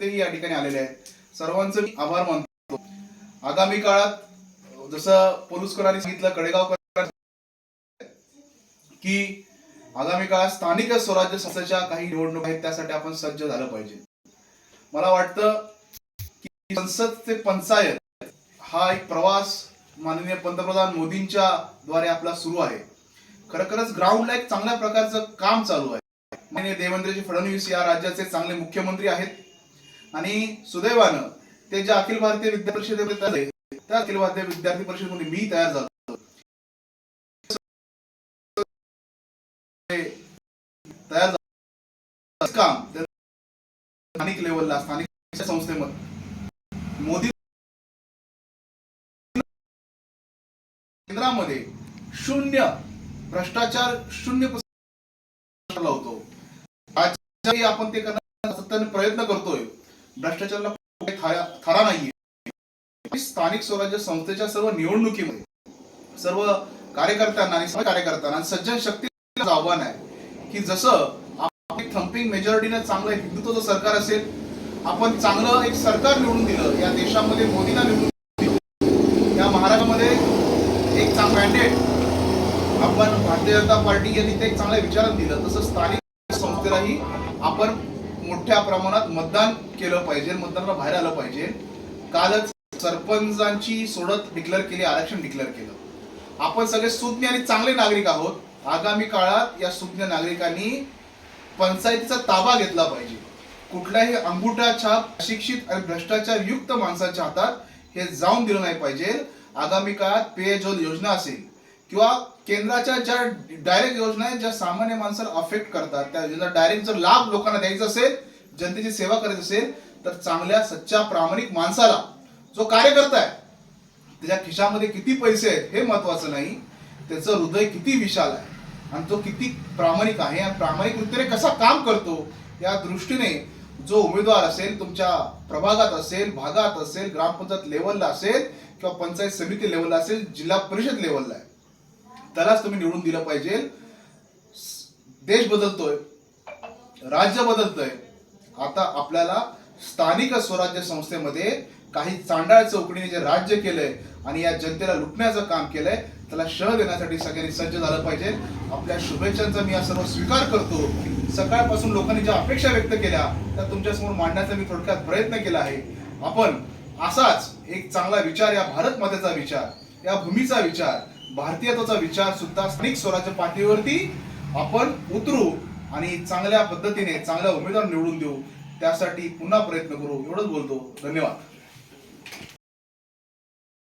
कार्यकर्तेही या ठिकाणी आलेले आहेत. सर्वांचं मी आभार मानतो. आगामी काळात जसं पोलुसकरांनी सांगितलं कडेगावकर की आगामी काळात स्थानिक स्वराज्य संस्थेच्या काही निवडणूक आहेत त्यासाठी आपण सज्ज झालं पाहिजे. मला वाटतं की संसद ते पंचायत हा एक प्रवास माननीय पंतप्रधान मोदींच्या द्वारे आपला सुरू आहे. खरोखरच ग्राउंडला एक चांगल्या प्रकारचं काम चालू आहे. माननीय देवेंद्रजी फडणवीस या राज्याचे चांगले मुख्यमंत्री आहेत. आणि सुदैवानं ते जे अखिल भारतीय विद्या परिषदेमध्ये तयार त्या अखिल भारतीय विद्यार्थी परिषदेमध्ये मी तयार झालो. तयार झालं. काम स्थानिक लेवलला स्थानिक संस्थेमध्ये. मोदी केंद्रामध्ये शून्य भ्रष्टाचार शून्य होतो. लावतो आपण ते करण्याचा प्रयत्न करतोय. भ्रष्टाचाराला कुठे थारा थारा नाहीये. स्थानिक स्वराज्य संस्थेच्या सर्व निवडणुकीमध्ये सर्व कार्यकर्त्यांना आणि सर्व कार्यकर्त्यांना सज्जन शक्तीला आव्हान आहे की जसं आपली थम्पिंग मेजॉरिटीनं चांगलं हिंदुत्वाचं सरकार असेल आपण चांगलं एक सरकार निवडून दिलं या देशामध्ये मोदीला निवडून दिलं या महाराष्ट्रामध्ये एक चांगला मॅन्डेट आपण भारतीय जनता पार्टी यांनी ते एक चांगल्या विचारात दिलं तसं स्थानिक संस्थेलाही आपण मोठ्या प्रमाणात मतदान केलं पाहिजे मतदानाला बाहेर आलं पाहिजे. कालच सरपंचांची सोडत डिक्लेअर केली आरक्षण डिक्लेअर केलं. आपण सगळे सुज्ञ आणि चांगले नागरिक आहोत. आगामी काळात या सुज्ञ नागरिकांनी पंचायतीचा ताबा घेतला पाहिजे. कुठल्याही अंगुठा छाप अशिक्षित आणि भ्रष्टाचार युक्त माणसाच्या हातात हे जाऊन दिलं नाही पाहिजे. आगामी काळात पेयजल योजना असेल किंवा केंद्राच्या ज्या डायरेक्ट योजना आहेत ज्या सामान्य माणसाला अफेक्ट करतात त्या योजना डायरेक्ट जर लाभ लोकांना द्यायचा असेल जनतेची सेवा करायची असेल तर चांगल्या सच्च्या प्रामाणिक माणसाला जो कार्यकर्ता आहे त्याच्या खिशामध्ये किती पैसे आहेत हे महत्वाचं नाही. त्याचं हृदय किती विशाल आहे आणि तो किती प्रामाणिक आहे आणि प्रामाणिक वृत्तीने कसा काम करतो या दृष्टीने जो उमेदवार असेल तुमच्या प्रभागात असेल भागात असेल ग्रामपंचायत लेवलला असेल किंवा पंचायत समिती लेवलला असेल जिल्हा परिषद लेवलला आहे. त्यालाच तुम्ही निवडून दिलं पाहिजे. देश बदलतोय राज्य बदलतंय. आता आपल्याला स्थानिक स्वराज्य संस्थेमध्ये काही चांडाळ चौकडीने जे राज्य केलंय आणि या जनतेला लुटण्याचं काम केलंय त्याला शह देण्यासाठी सगळ्यांनी सज्ज झालं पाहिजे. आपल्या शुभेच्छांचा मी या सर्व स्वीकार करतो. सकाळपासून लोकांनी ज्या अपेक्षा व्यक्त केल्या त्या तुमच्यासमोर मांडण्याचा मी थोडक्यात प्रयत्न केला आहे. आपण असाच एक चांगला विचार या भारत मातेचा विचार या भूमीचा विचार भारतीयत्वाचा विचार सुद्धा स्थानिक स्वराज्य पातळीवरती आपण उतरू आणि चांगल्या पद्धतीने चांगल्या उमेदवार निवडून देऊ. त्यासाठी पुन्हा प्रयत्न करू. एवढंच बोलतो. धन्यवाद.